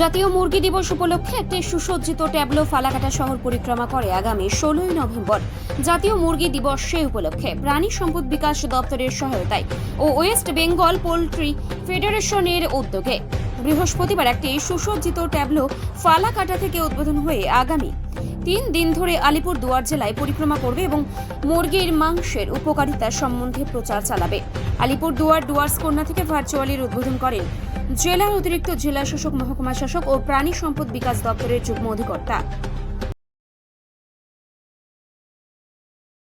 জাতীয় মুরগি দিবস উপলক্ষে একটি সুসজ্জিত ট্যাবলো ফালাকাটা শহর পরিক্রমা করে আগামী ষোলোই নভেম্বর। জাতীয় মুরগি দিবস সে উপলক্ষে প্রাণী সম্পদ বিকাশ দপ্তরের সহায়তায় ও ওয়েস্ট বেঙ্গল পোলট্রি ফেডারেশনের উদ্যোগে বৃহস্পতিবার একটি সুসজ্জিত ট্যাবলো ফালাকাটা থেকে উদ্বোধন হয়ে আগামী তিন দিন ধরে আলিপুর দুয়ার জেলায় পরিক্রমা করবে এবং মুরগির মাংসের উপকারিতা সম্বন্ধে প্রচার চালাবে। আলিপুর দুয়ার ডুয়ার্স কন্যা থেকে ভার্চুয়ালির উদ্বোধন করেন জেলার অতিরিক্ত জেলা শাসক, মহকুমা শাসক ও প্রাণী সম্পদ বিকাশ দপ্তরের যুগ্ম অধিকর্তা।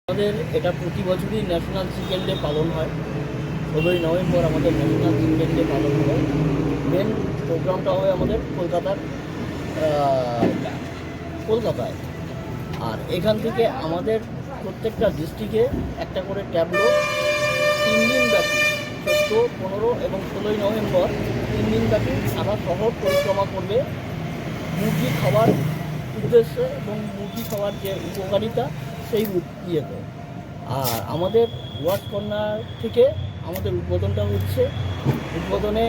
আমাদের এটা প্রতি বছরই ন্যাশনাল চিকেন ডে পালন হয়। ষোলোই নভেম্বর আমাদের ন্যাশনাল চিকেন ডে পালন হয়। মেন প্রোগ্রামটা হবে আমাদের কলকাতার কলকাতায়। আর এখান থেকে আমাদের প্রত্যেকটা ডিস্ট্রিক্টে একটা করে ট্যাবলো তিন দিন ব্যাপী, চোদ্দ, পনেরো এবং ষোলোই নভেম্বর তিন দিন ব্যাপী সারা শহর পরিক্রমা করবে। মুরগি খাওয়ার উদ্দেশ্যে এবং মুরগি খাওয়ার যে উপকারিতা সেই ইয়েতে আর আমাদের ওয়ার্ড কর্নার থেকে আমাদের উদ্বোধনটা হচ্ছে। উদ্বোধনে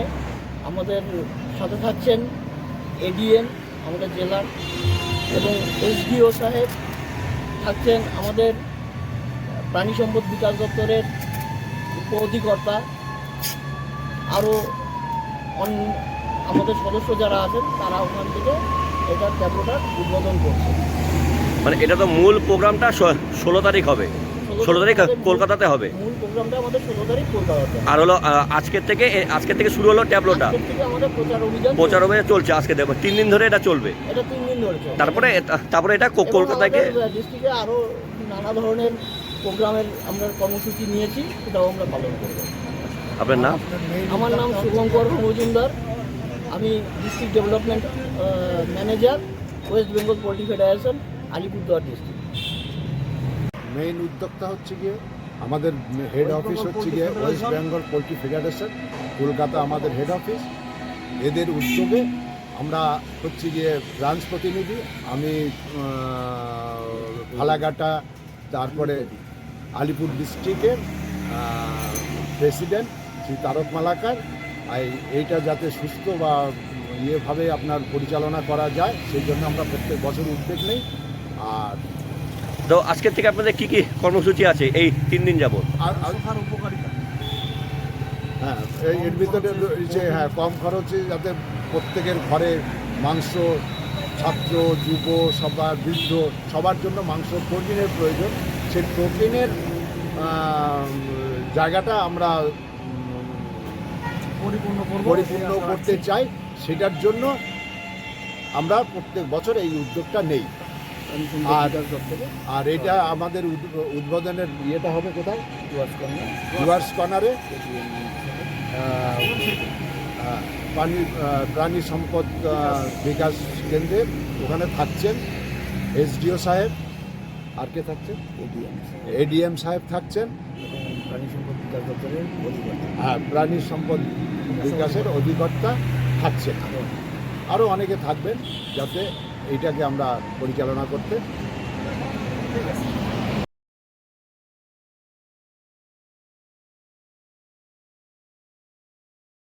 আমাদের সাথে থাকছেন এডিএম, আমাদের জেলার এবং এসডিও সাহেব। থাকছেন আমাদের প্রাণী সম্পদ বিকাশ দপ্তরের উপ অধিকর্তা আরও আমাদের সদস্য যারা আছেন, তারা ওখান থেকে এটার ট্যাবলোটার উদ্বোধন করছে মানে এটা তো মূল প্রোগ্রামটা ষোলো তারিখ হবে। ষোলো তারিখ কলকাতাতে হবে। মূল প্রোগ্রামটা আমাদের ষোলো তারিখ কলকাতাতে। আর হলো আজকের থেকে আজকের থেকে শুরু হলো ট্যাবলোটা? প্রচার অভিযান চলছে। আজকে দেখো তিন দিন ধরে এটা চলবে। এটা তিন দিন ধরে তারপরে তারপরে এটা কলকাতাকে ডিস্ট্রিক্টে আরও নানা ধরনের প্রোগ্রামের আমরা কর্মসূচি নিয়েছি সেটাও আমরা পালন করব। আপনার নাম? আমার নাম শুভঙ্কর মজুমদার। আমি district development manager West Bengal poultry federation Alipurduar district main উদ্যোক্তা হচ্ছে গিয়ে আমাদের হেড অফিস হচ্ছে গিয়ে West Bengal poultry federation Kolkata আমাদের হেড অফিস এদের উদ্যোগে আমরা হচ্ছে গিয়ে ব্রাঞ্চ প্রতিনিধি আমি আহ, ফালাকাটা তারপরে আলিপুর ডিস্ট্রিক্টের প্রেসিডেন্ট শ্রী তারক মালাকার। এইটা যাতে সুস্থ বা ইয়েভাবে আপনার পরিচালনা করা যায় সেই জন্য আমরা প্রত্যেক বছর উদ্যোগ নেই। আর তো আজকের থেকে আপনাদের কি কি কর্মসূচি আছে? এই তিন দিন যাবত আর আর উপকারিতা। হ্যাঁ এই এর ভিতরে যে হ্যাঁ কম খরচে যাতে প্রত্যেকের ঘরে মাংস ছাত্র যুব সবার বৃদ্ধ সবার জন্য মাংস প্রোটিনের প্রয়োজন। সেই প্রোটিনের জায়গাটা আমরা পরিপূর্ণ পরিপূর্ণ করতে চাই। সেটার জন্য আমরা প্রত্যেক বছর এই উদ্যোগটা নেই। আর আর এটা আমাদের উদ্ব- উদ্বোধনের ইয়েটা হবে কোথায়? ডুয়ার্স কর্নারে। প্রাণী প্রাণী সম্পদ বিকাশ কেন্দ্রে ওখানে থাকছেন এসডিও সাহেব। আর কে থাকছেন? এডিএম সাহেব। থাকছেন। প্রাণী সম্পদ বিকাশ দপ্তরের অধিকর্তা। হ্যাঁ প্রাণী সম্পদ বিকাশের অধিকর্তা থাকছেন। আরও অনেকে থাকবেন যাতে এইটাকে আমরা পরিচালনা করতে।